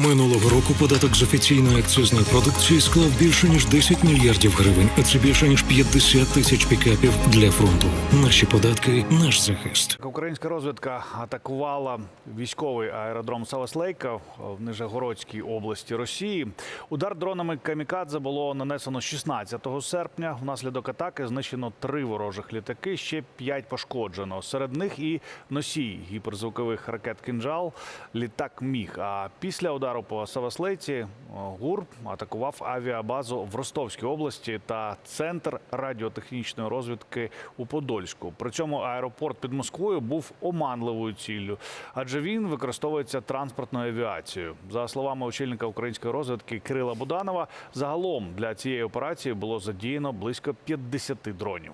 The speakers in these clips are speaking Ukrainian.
Минулого року податок з офіційної акцизної продукції склав більше ніж 10 мільярдів гривень, а це більше ніж 50 тисяч пікапів для фронту. Наші податки, наш захист. Українська розвідка атакувала військовий аеродром Саласлейка в Нижегородській області Росії. Удар дронами камікадзе було нанесено 16 серпня. Внаслідок атаки знищено три ворожих літаки, ще п'ять пошкоджено. Серед них і носій гіперзвукових ракет «Кинжал», літак Міг. А після удару по Саваслейці ГУР атакував авіабазу в Ростовській області та центр радіотехнічної розвідки у Подольську. При цьому аеропорт під Москвою був оманливою ціллю, адже він використовується транспортною авіацією. За словами очільника української розвідки Кирила Буданова, загалом для цієї операції було задіяно близько 50 дронів.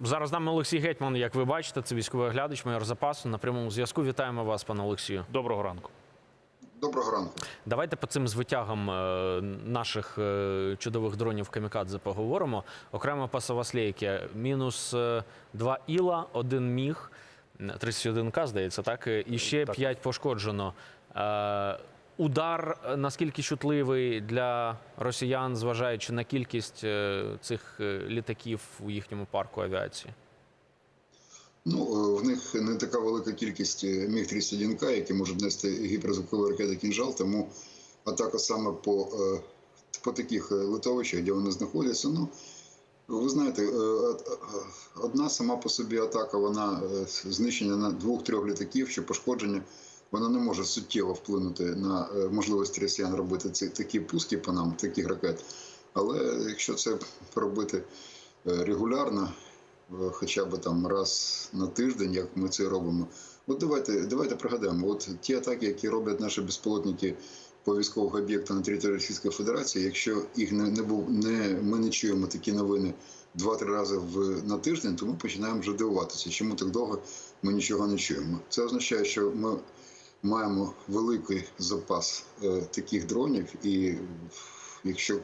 Зараз з нами Олексій Гетьман, як ви бачите, це військовий оглядач, майор запасу. На прямому зв'язку. Вітаємо вас, пане Олексію. Доброго ранку. Доброго ранку. Давайте по цим звитягам е, наших е, чудових дронів Камікадзе поговоримо. Окремо по Саваслейки. Мінус е, два іла, один міг, 31К, здається, так? Е, І ще Так. 5 пошкоджено. Е, Удар е, наскільки чутливий для росіян, зважаючи на кількість е, цих е, літаків у їхньому парку авіації? Ну, е, в них не така велика кількість е, Міг-31К, які можуть нести гіперзвукові ракети «Кінжал», тому атака саме по, е, по таких литовищах, де вони знаходяться, ну, ви знаєте, одна сама по собі атака, вона знищення на двох-трьох літаків чи пошкодження, вона не може суттєво вплинути на можливості росіян робити ці такі пуски по нам, таких ракет. Але якщо це робити регулярно, хоча б там раз на тиждень, як ми це робимо. От давайте, давайте пригадаємо, от ті атаки, які роблять наші безпілотники по військових об'єктах на території Російської Федерації, якщо їх не, не був, не ми не чуємо такі новини два-три рази в на тиждень, то ми починаємо вже дивуватися, чому так довго ми нічого не чуємо. Це означає, що ми маємо великий запас е, таких дронів, і якщо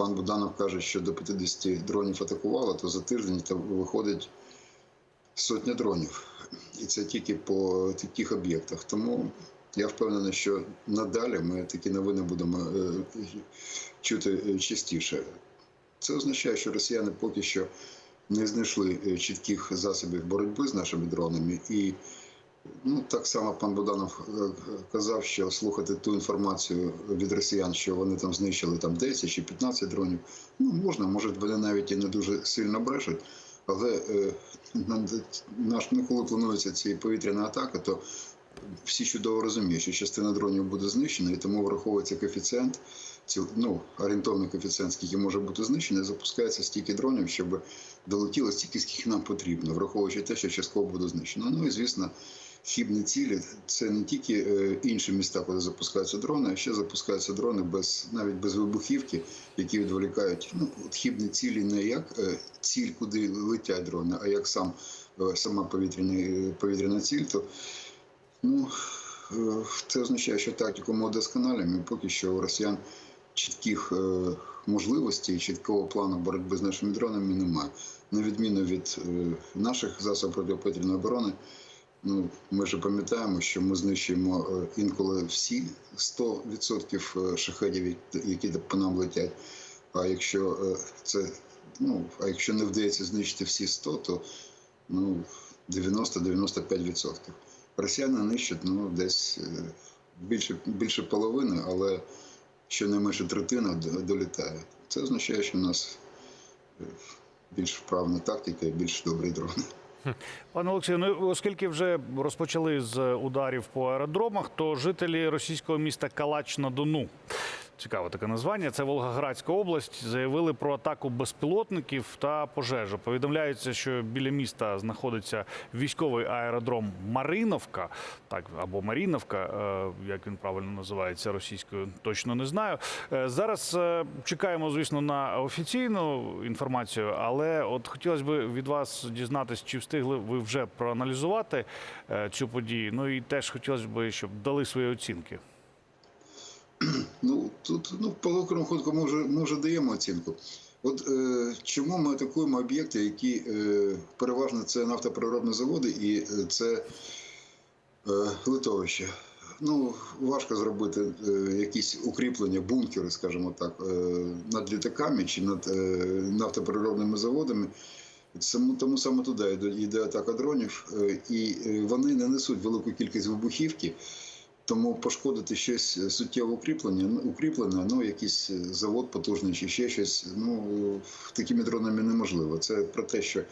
пан Буданов каже, що до 50 дронів атакувало, то за тиждень там виходить сотня дронів. І це тільки по таких об'єктах. Тому я впевнений, що надалі ми такі новини будемо е, чути частіше. Це означає, що росіяни поки що не знайшли е, чітких засобів боротьби з нашими дронами. І ну, так само пан Буданов е, казав, що слухати ту інформацію від росіян, що вони там знищили там 10 чи 15 дронів. Ну, можна, може, вони навіть і не дуже сильно брешуть. Але е, наш, ну, коли планується ці повітряна атака, то всі чудово розуміють, що частина дронів буде знищена, і тому враховується коефіцієнт, ці- ну, орієнтовний коефіцієнт, скільки може бути знищено, і запускається стільки дронів, щоб долетіло стільки, скільки нам потрібно, враховуючи те, що частково буде знищено. Ну і звісно, хібні цілі це не тільки е, інші міста, куди запускаються дрони, а ще запускаються дрони без навіть без вибухівки, які відволікають ну, от хібні цілі не як е, ціль, куди летять дрони, а як сам е, сама повітряна, повітряна ціль, то ну, це означає, що тактику ми удосконалюємо, і поки що у росіян чітких можливостей, чіткого плану боротьби з нашими дронами немає. На відміну від наших засобів протиповітряної оборони, ну, ми ж пам'ятаємо, що ми знищуємо е, інколи всі 100% шахедів, які по нам летять. А якщо е, це, ну, а якщо не вдається знищити всі 100, то ну, 90-95%. Росіяни нищать ну, десь е, більше, більше половини, але щонайменше третина долітає. Це означає, що у нас е, більш вправна тактика і більш добрі дрони. Пане Олексію, ну оскільки вже розпочали з ударів по аеродромах, то жителі російського міста Калач на Дону. Цікаве таке названня. Це Волгоградська область. Заявили про атаку безпілотників та пожежу. Повідомляється, що біля міста знаходиться військовий аеродром Мариновка, так або Маріновка, е, як він правильно називається російською, точно не знаю. Е, Зараз е, чекаємо, звісно, на офіційну інформацію, але от хотілося б від вас дізнатися, чи встигли ви вже проаналізувати цю подію. Ну і теж хотілося б, щоб дали свої оцінки. Тут ну по великому рахунку ми вже ми вже даємо оцінку. От е, чому ми атакуємо об'єкти, які е, переважно це нафтопереробні заводи і е, це е, литовище. ну, важко зробити е, якісь укріплення, бункери, скажімо так, е, над літаками чи над е, нафтопереробними заводами. Тому, тому саме туди йде атака дронів, е, і е, вони не несуть велику кількість вибухівки, тому пошкодити щось суттєво укріплення, ну, укріплене, ну якийсь завод потужний чи ще щось, ну такими дронами неможливо. Це про те, що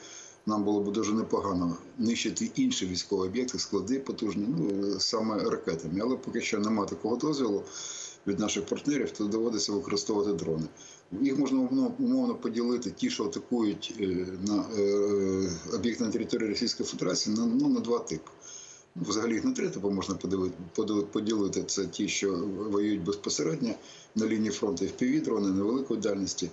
нам було б дуже непогано нищити інші військові об'єкти, склади потужні, ну саме ракетами. Але поки що немає такого дозволу від наших партнерів, то доводиться використовувати дрони. Їх можна умовно, поділити ті, що атакують е, на е, об'єкти на території Російської Федерації, на, ну, на два типи. Взагалі їх на три типи можна поділити. Це ті, що воюють безпосередньо на лінії фронту fpv дрони невеликої дальності.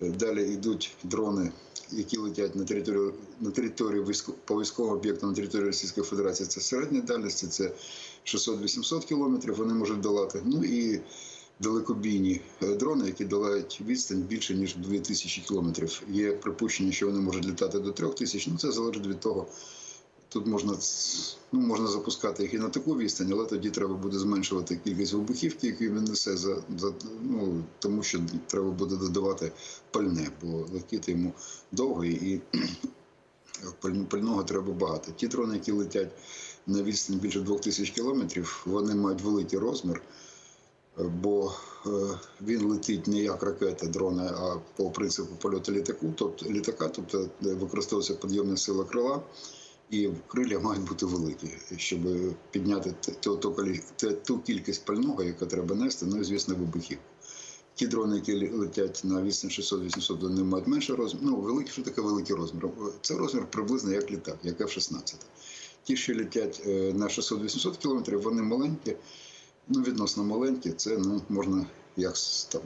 Далі йдуть дрони, які летять на територію на територію військо, по військовим об'єктам на території Російської Федерації. Це середні дальності, це 600-800 кілометрів. Вони можуть долати. Ну і далекобійні е, дрони, які долають відстань більше ніж 2000 кілометрів. Є припущення, що вони можуть літати до 3000. Ну це залежить від того. Тут можна ну, можна запускати їх і на таку відстань, але тоді треба буде зменшувати кількість вибухівки, яку він несе за, за ну, тому, що треба буде додавати пальне, бо летіти йому довго і пального треба багато. Ті дрони, які летять на відстань більше 2000 кілометрів, вони мають великий розмір, бо е, він летить не як ракета дрона, а по принципу польоту літаку, тобто літака, тобто використовується підйомна сила крила. І крилля мають бути великі, щоб підняти ту, ту, ту кількість пального, яка треба нести, ну і звісно, вибухів. Ті дрони, які летять на відстань 600-800, вони мають менше розмір. Ну, великий, що таке великий розмір? Це розмір приблизно як літак, як F-16. Ті, що летять е, на 600-800 кілометрів, вони маленькі, ну, відносно маленькі, це ну, можна як там,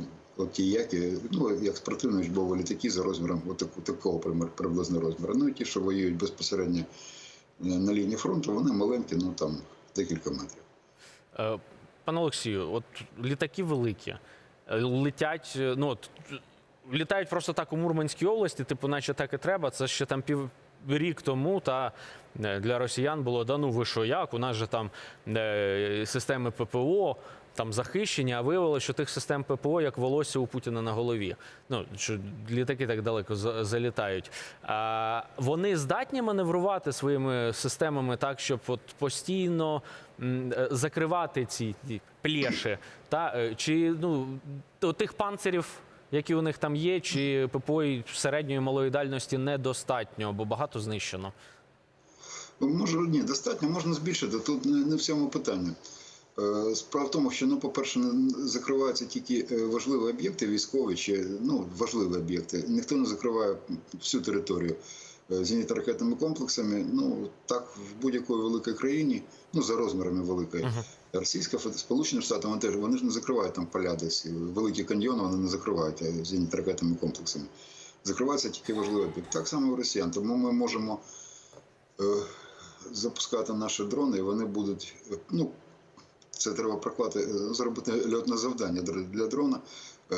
які, ну, як спортивні учбові літаки за розміром от таку- такого приблизно розміру. Ну і ті, що воюють безпосередньо е, на лінії фронту, вони маленькі, ну там декілька метрів. Е, Пане Олексію, от літаки великі, е, летять, ну от літають просто так у Мурманській області, типу, наче так і треба. Це ще там пів. Рік тому та для росіян було да ну ви що як? У нас же там системи ППО там захищені, а виявилося, що тих систем ППО як волосся у Путіна на голові. Ну що літаки так далеко залітають. А, вони здатні маневрувати своїми системами так, щоб от постійно е, закривати ці ті та е, чи ну тих панцирів. Які у них там є, чи ППО середньої малої дальності недостатньо, бо багато знищено. Ну, Може, ні, достатньо, можна збільшити. Тут не в цьому питання. Е, Справа в тому, що, ну, по-перше, закриваються тільки е, важливі об'єкти військові чи ну, важливі об'єкти. Ніхто не закриває всю територію е, зенітно-ракетними комплексами. Ну, так в будь-якої великій країні, ну, за розмірами великої. Російська Фед- Сполучені Штати, вони теж вони ж не закривають там поля десь. Великі каньйони вони не закривають зенітно-ракетними комплексами. Закриваються тільки важливі об'єкти. Так само і росіян. Тому ми можемо е, запускати наші дрони, і вони будуть. Ну, це треба проклати, е, зробити льотне завдання для- дрона. е,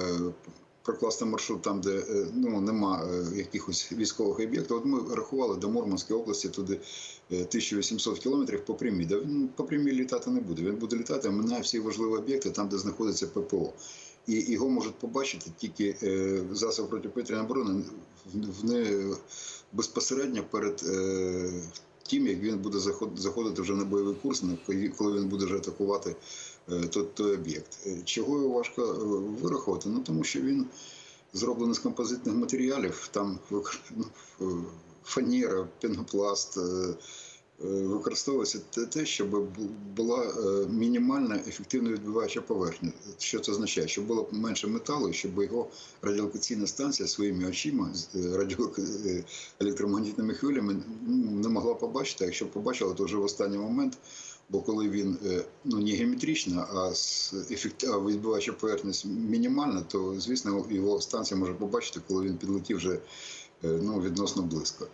Прокласти маршрут там, де е, ну, нема якихось військових об'єктів. От ми рахували до Мурманської області туди е, 1800 кілометрів по прямій. Да він по прямій літати не буде. Він буде літати, минає всі важливі об'єкти там, де знаходиться ППО. І його можуть побачити тільки засоби протиповітряної оборони в- не безпосередньо перед тим, як він буде заход- заходити вже на бойовий курс, коли- він буде вже атакувати е, той, той об'єкт. Е, Чого його важко е, вирахувати? Ну тому що він зроблений з композитних матеріалів, там ну, фанера, пенопласт. Е, Використовується те- щоб була е, мінімальна ефективно відбиваюча поверхня. Що це означає? Щоб було менше металу, щоб його радіолокаційна станція своїми очима е, радіо електромагнітними хвилями не могла побачити. А якщо побачила, то вже в останній момент. Бо коли він ну не геометрична, а відбиваюча поверхність мінімальна, то звісно його станція може побачити, коли він підлетів вже ну, відносно близько.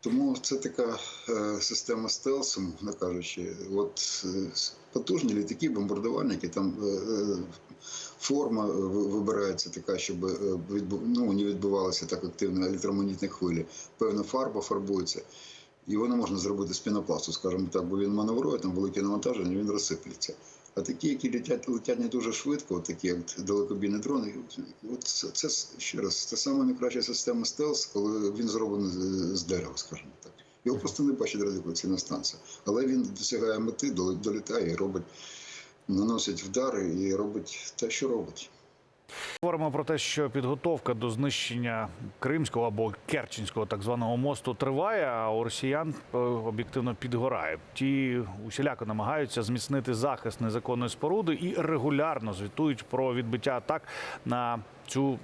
Тому це така е, система стелсу, не кажучи. От е, потужні літаки, бомбардувальники, там е, форма вибирається така, щоб ну, не відбувалися так активно електромагнітні хвилі. Певна фарба фарбується. його не можна зробити з пінопласту, скажімо так, бо він маневрує, там велике навантаження, він розсиплеться. А такі, які летять, летять не дуже швидко, от такі як далекобійні дрони, от це, ще раз, це саме найкраща система стелс, коли він зроблений з, дерева, скажімо так. Його просто не бачить радіолокаційна станція. Але він досягає мети, долітає і робить, наносить вдари і робить те, що робить. Говоримо про те, що підготовка до знищення Кримського або Керченського так званого мосту триває, а у росіян е, об'єктивно підгорає. Ті усіляко намагаються зміцнити захист незаконної споруди і регулярно звітують про відбиття атак на цю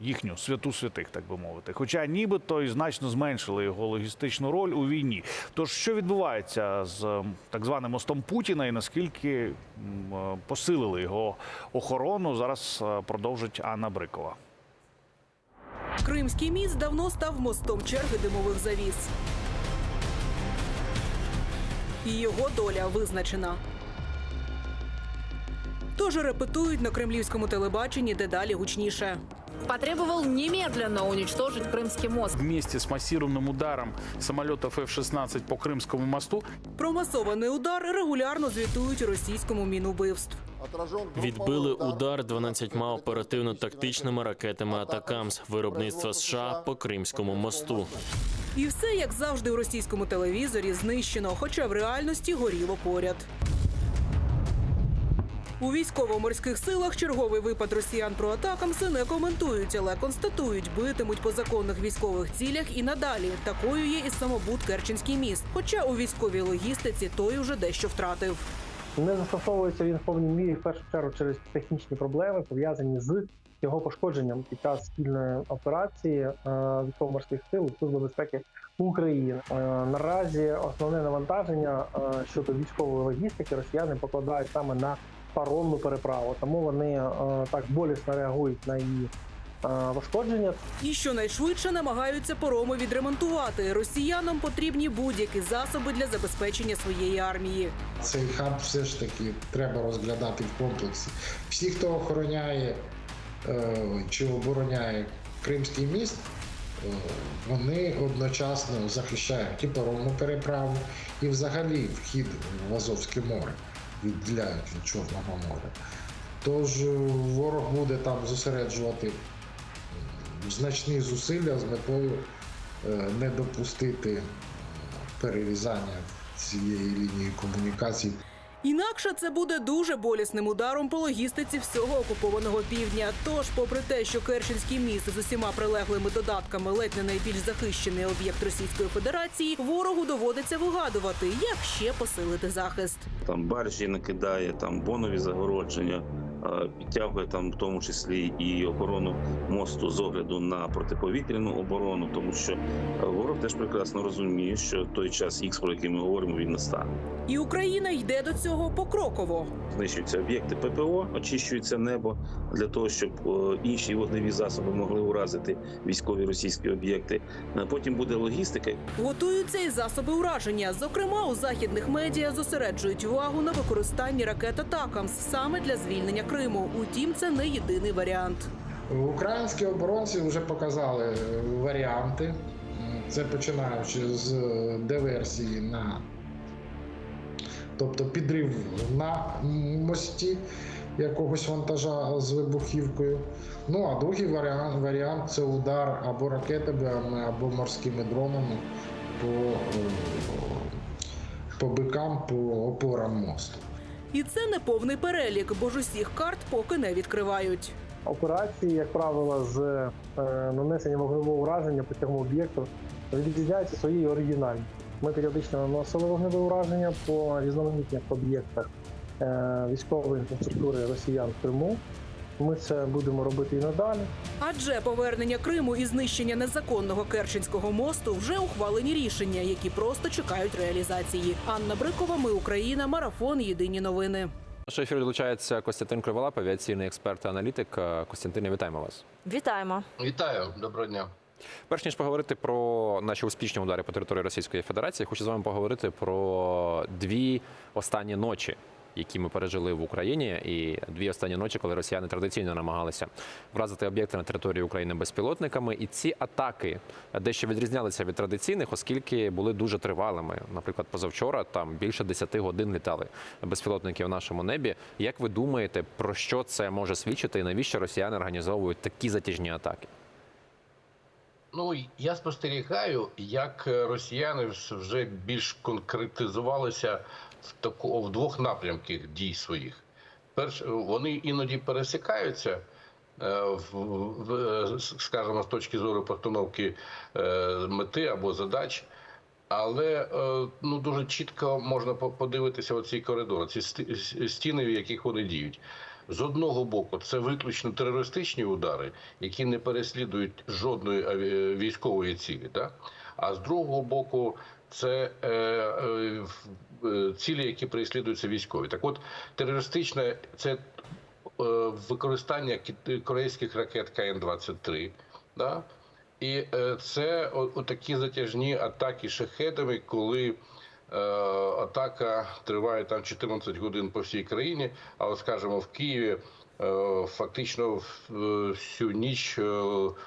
їхню святу святих, так би мовити. Хоча нібито і значно зменшили його логістичну роль у війні. Тож що відбувається з так званим мостом Путіна і наскільки е, посилили його охорону, зараз е, продовжить Анна Брикова. Кримський міст давно став мостом черги димових завіс. І його доля визначена. Тож репетують на кремлівському телебаченні дедалі гучніше потребовал немедленно уничтожить Крымский мост. вместе с массированным ударом самолетов F-16 по Крымскому мосту Про масований удар регулярно звітують у російському мінубивств. Відбили удар 12 оперативно-тактичними ракетами Атакамс виробництва США по Кримському мосту. І все, як завжди, у російському телевізорі знищено, хоча в реальності горіло поряд. У військово-морських силах черговий випад росіян про атакамси не коментують, але констатують, битимуть по законних військових цілях і надалі. Такою є і самобут Керченський міст. Хоча у військовій логістиці той уже дещо втратив. Не застосовується він в повній мірі в першу чергу через технічні проблеми, пов'язані з його пошкодженням під час спільної операції е, військово-морських сил Служби безпеки України. Е, Наразі основне навантаження е, щодо військової логістики росіяни покладають саме на паромну переправу, тому вони е, так болісно реагують на її е, пошкодження. І щонайшвидше намагаються пороми відремонтувати. Росіянам потрібні будь-які засоби для забезпечення своєї армії. Цей хаб все ж таки треба розглядати в комплексі. Всі, хто охороняє е, чи обороняє Кримський міст, вони одночасно захищають і паромну переправу, і взагалі вхід в Азовське море, відділяють від Чорного моря. Тож ворог буде там зосереджувати значні зусилля з метою е, не допустити перерізання цієї лінії комунікацій. Інакше це буде дуже болісним ударом по логістиці всього окупованого півдня. Тож, попри те, що Керченський міст з усіма прилеглими додатками ледь не найбільш захищений об'єкт Російської Федерації, ворогу доводиться вигадувати, як ще посилити захист. там баржі накидає, там бонові загородження, підтягує там в тому числі і охорону мосту з огляду на протиповітряну оборону, тому що е, ворог теж прекрасно розуміє, що той час Х, про який ми говоримо, він настане. І Україна йде до цього покроково. Знищуються об'єкти ППО, очищується небо для того, щоб е, інші вогневі засоби могли уразити військові російські об'єкти. Е, Потім буде логістика, Готуються і засоби ураження. Зокрема, у західних медіа зосереджують увагу на використанні ракет «Атакамс» саме для звільнення Криму. Утім, це не єдиний варіант. Українські оборонці вже показали е, варіанти. Це починаючи з е, диверсії на тобто підрив на мості якогось вантажа з вибухівкою. Ну а другий варіант, варіант це удар або ракетами, або морськими дронами по, е, по бикам, по опорам мосту. І це не повний перелік, бо ж усіх карт поки не відкривають. Операції, як правило, з е, нанесення вогневого ураження по цьому об'єкту відрізняються своєю оригінальністю. Ми періодично наносили вогневе ураження по різноманітних об'єктах е, військової інфраструктури росіян в Криму. Ми це будемо робити і надалі. Адже повернення Криму і знищення незаконного Керченського мосту вже ухвалені рішення, які просто чекають реалізації. Анна Брикова, ми Україна, марафон. Єдині новини. Наш ефір долучається Костянтин Криволап, авіаційний експерт та аналітик. Костянтине, вітаємо вас. Вітаємо. Вітаю, доброго дня. Перш ніж поговорити про наші успішні удари по території Російської Федерації, хочу з вами поговорити про дві останні ночі, які ми пережили в Україні, і дві останні ночі, коли росіяни традиційно намагалися вразити об'єкти на території України безпілотниками. І ці атаки дещо відрізнялися від традиційних, оскільки були дуже тривалими. Наприклад, позавчора там більше 10 годин літали безпілотники в нашому небі. Як ви думаєте, про що це може свідчити, і навіщо росіяни організовують такі затяжні атаки? Ну я спостерігаю, як е, росіяни вже більш конкретизувалися в таку в двох напрямках дій своїх. Перш вони іноді пересікаються. е, В, е, скажімо, з точки зору постановки е, мети або задач, але ну дуже чітко можна подивитися оці коридори, ці стіни, в яких вони діють. З одного боку, це виключно терористичні удари, які не переслідують жодної військової цілі. Да? А з другого боку, це е, е, е, цілі, які переслідуються військові. Так от, терористичне це е, використання корейських ракет КН-23. Да? І е, це отакі затяжні атаки шахедами, коли е, атака триває там 14 годин по всій країні. А от скажімо, в Києві фактично е, всю ніч е,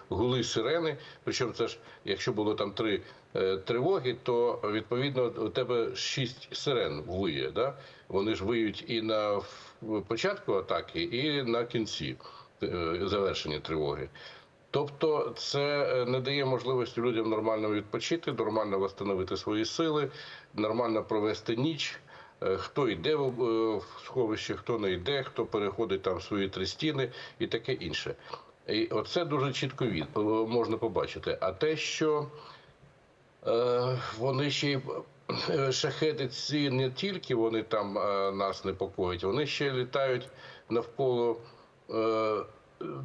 гули сирени. Причому це ж, якщо було там три е, тривоги, то відповідно у тебе шість сирен виє. Да? Вони ж виють і на початку атаки, і на кінці е, завершення тривоги. Тобто це е, не дає можливості людям нормально відпочити, нормально встановити свої сили, нормально провести ніч. Е, Хто йде в е, сховище, хто не йде, хто переходить там свої три стіни і таке інше. І оце дуже чітко від е, можна побачити. А те, що е, вони ще е, ці не тільки вони там е, нас непокоять, вони ще літають навколо е,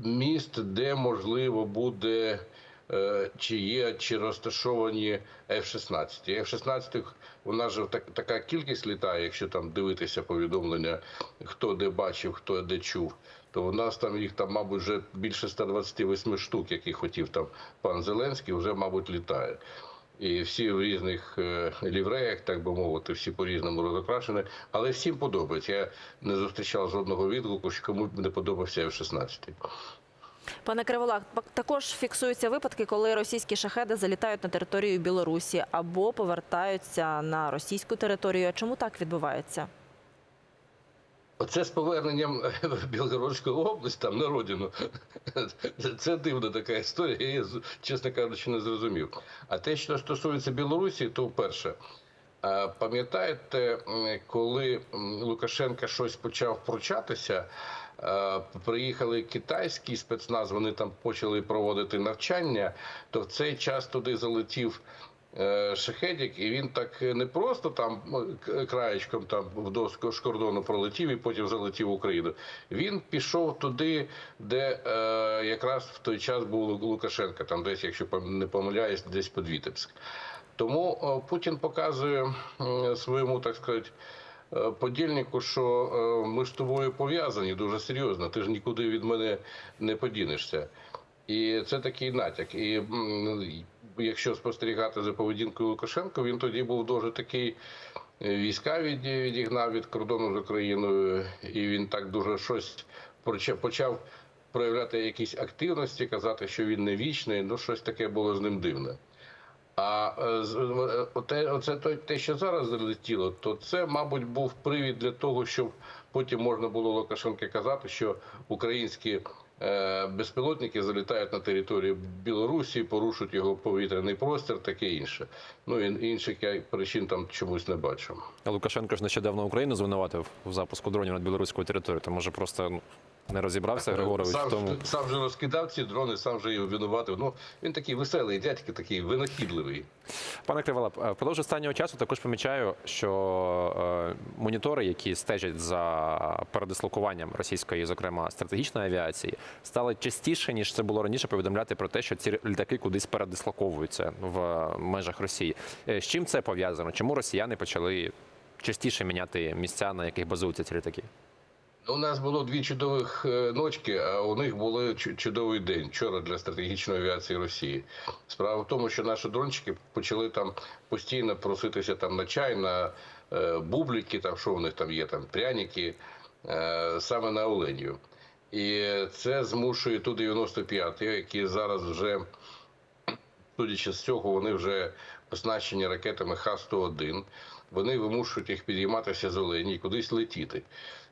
міст, де можливо буде чи є, чи розташовані F-16. F-16 у нас же так, така кількість літає, якщо там дивитися повідомлення, хто де бачив, хто де чув. То у нас там їх там, мабуть, вже більше 128 штук, які хотів там пан Зеленський, вже, мабуть, літає. І всі в різних е, лівреях, так би мовити, всі по-різному розокрашені. Але всім подобається. Я не зустрічав жодного відгуку, що кому не подобався F-16. Пане Криволак, також фіксуються випадки, коли російські шахеди залітають на територію Білорусі або повертаються на російську територію. Чому так відбувається? Оце з поверненням в Білгородську область, там на родину. Це дивна така історія. Я її, чесно кажучи, не зрозумів. А те, що стосується Білорусі, то вперше. Пам'ятаєте, коли Лукашенка щось почав пручатися, е, приїхали китайські спецназ, вони там почали проводити навчання, то в цей час туди залетів е, шахедік, і він так не просто там краєчком там ж кордону пролетів і потім залетів в Україну. Він пішов туди, де е, якраз в той час був Лу- Лукашенко, там десь, якщо не помиляюсь, десь під Вітебськ. Тому Путін показує своєму, так сказати, е, подільнику, що е, ми з тобою пов'язані дуже серйозно. Ти ж нікуди від мене не подінешся. І це такий натяк. І якщо спостерігати за поведінкою Лукашенка, він тоді був дуже такий. е, Війська від- відігнав від кордону з Україною, і він так дуже щось поча- почав проявляти якісь активності, казати, що він не вічний. Ну, щось таке було з ним дивне. А е, е, оце той- те, що зараз залетіло, то це, мабуть, був привід для того, щоб потім можна було Лукашенко казати, що українські е, безпілотники залітають на територію Білорусі, порушують його повітряний простір, таке інше. Ну і інших я причин там чомусь не бачу. Лукашенко ж нещодавно Україну звинуватив в запуску дронів над білоруською територією. То може просто ну, не розібрався Григорович сам, в тому. сам же розкидав ці дрони, сам же і обвинуватив. Ну він такий веселий дядько, такий винахідливий. Пане Кривола, е, впродовж останнього часу також помічаю, що е, монітори, які стежать за передислокуванням російської, зокрема стратегічної авіації, стали частіше ніж це було раніше. Повідомляти про те, що ці літаки кудись передислоковуються в межах Росії. Е, З чим це пов'язано? Чому росіяни почали частіше міняти місця, на яких базуються ці літаки? Ну, У нас було дві чудових е, ночки, а у них був чудовий день вчора для стратегічної авіації Росії. Справа в тому, що наші дрончики почали там постійно проситися там на чай, на е, бублики, там що в них там є, там пряники, е, саме на Оленію. І це змушує ту 95 які зараз вже, судячи з цього, вони вже оснащені ракетами Х-101. Вони вимушують їх підійматися з Олені і кудись летіти.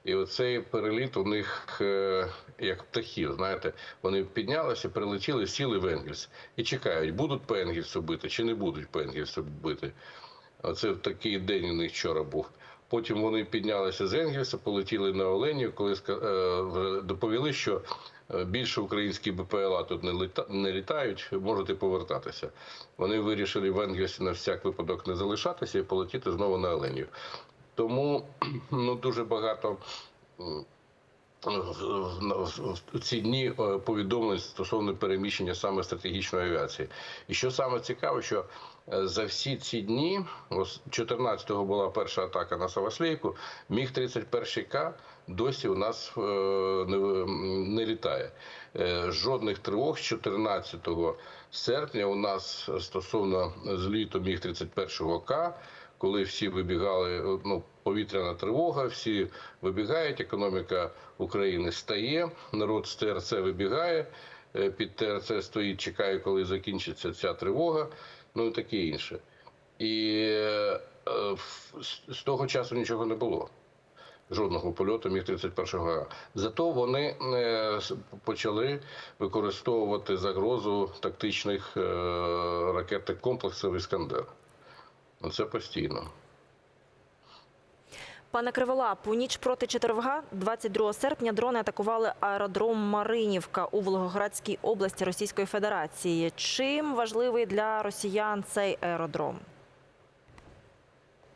І оцей переліт у них е, як птахів. Знаєте, вони піднялися, прилетіли, сіли в Енгельс і чекають, будуть по Енгельсу бити чи не будуть по Енгельсу бити. Оце такий день у них вчора був. Потім вони піднялися з Енгельса, полетіли на Оленів, коли е, доповіли, що е, більше українські БПЛА тут не літа- не літають, можете повертатися. Вони вирішили в Енгельсі на всяк випадок не залишатися і полетіти знову на Оленів. Тому ну, дуже багато в- ці дні е, повідомлень стосовно переміщення саме стратегічної авіації. І що саме цікаво, що е, за всі ці дні, ось 14-го була перша атака на Саваслейку, міг 31 К досі у нас е, не, не літає. Жодних тривог з 14 серпня у нас стосовно зліту міг 31 К коли всі вибігали, ну, повітряна тривога, всі вибігають, економіка України стає, народ з ТРЦ вибігає, е, під ТРЦ стоїть, чекає, коли закінчиться ця тривога, ну і таке інше. І е, з- того часу нічого не було. Жодного польоту міг 31-го. Зато вони е, почали використовувати загрозу тактичних е, ракетних комплексів Іскандер. Ну, Це постійно. Пане Криволап, у ніч проти четверга, 22 серпня, дрони атакували аеродром Маринівка у Волгоградській області Російської Федерації. Чим важливий для росіян цей аеродром?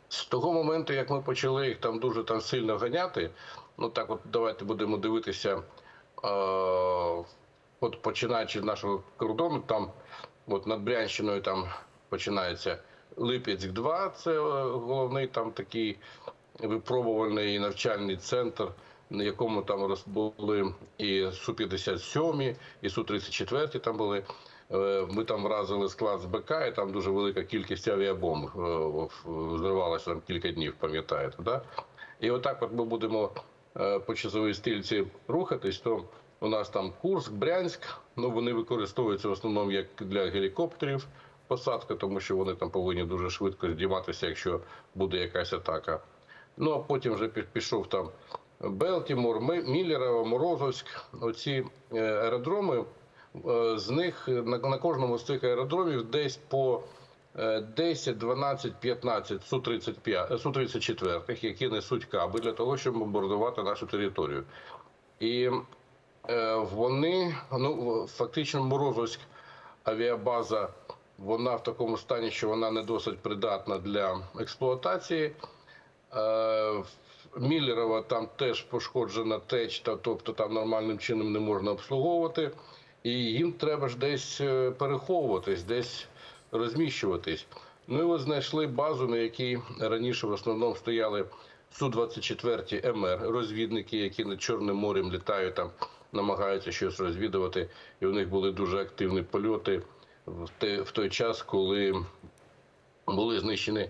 З того моменту, як ми почали їх там дуже там сильно ганяти, ну так от давайте будемо дивитися, е, от починаючи з нашого кордону, там от над Брянщиною там починається Липецьк 2 це е, головний там такий випробувальний навчальний центр, на якому там були і Су-57, і Су-34 там були. Е, Ми там вразили склад з БК, і там дуже велика кількість авіабомб е, взривалася там кілька днів, пам'ятаєте, да? І отак от ми будемо е, по часовій стрільці рухатись, то у нас там Курск, Брянськ, ну вони використовуються в основному як для гелікоптерів посадка, тому що вони там повинні дуже швидко здійматися, якщо буде якась атака. Ну а потім вже пі- пішов там Белтімор, Міллерово, Морозовськ. Оці е, аеродроми, е, з них на, кожному з цих аеродромів десь по е, 10, 12, 15 Су-35, е, Су-34, які несуть каби для того, щоб бомбардувати нашу територію. І вони, ну фактично, Морозовськ авіабаза, вона в такому стані, що вона не досить придатна для експлуатації. Е, Міллерова там теж пошкоджена течта, тобто там нормальним чином не можна обслуговувати. І їм треба ж десь е, переховуватись, десь розміщуватись. Ну і от знайшли базу, на якій раніше в основному стояли Су-24 МР, розвідники, які над Чорним морем літають там, намагаються щось розвідувати. І у них були дуже активні польоти в той час, коли були знищені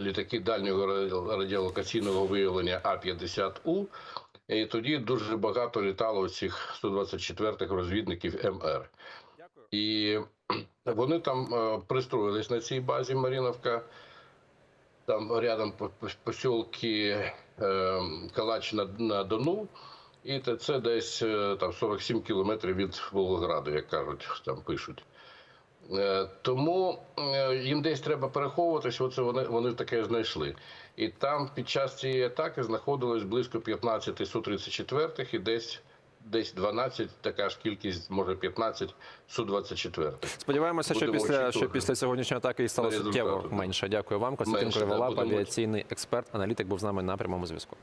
літаки дальнього раді- радіолокаційного виявлення А-50У. І тоді дуже багато літало цих 124-х розвідників МР. І вони там е, пристроїлись на цій базі Маріновка. Там рядом по- по- посілки е, Калач на, на Дону. І це десь е, там 47 кілометрів від Волгограду, як кажуть, там пишуть. Е, Тому е, їм десь треба переховуватись, оце вони, вони таке знайшли. І там під час цієї атаки знаходилось близько 15 Су-34 і десь, десь 12, така ж кількість, може 15 Су-24. Сподіваємося, що після, що після сьогоднішньої атаки їх стало суттєво менше. Дякую вам. Костянтин Криволап, авіаційний експерт, аналітик, був з нами на прямому зв'язку.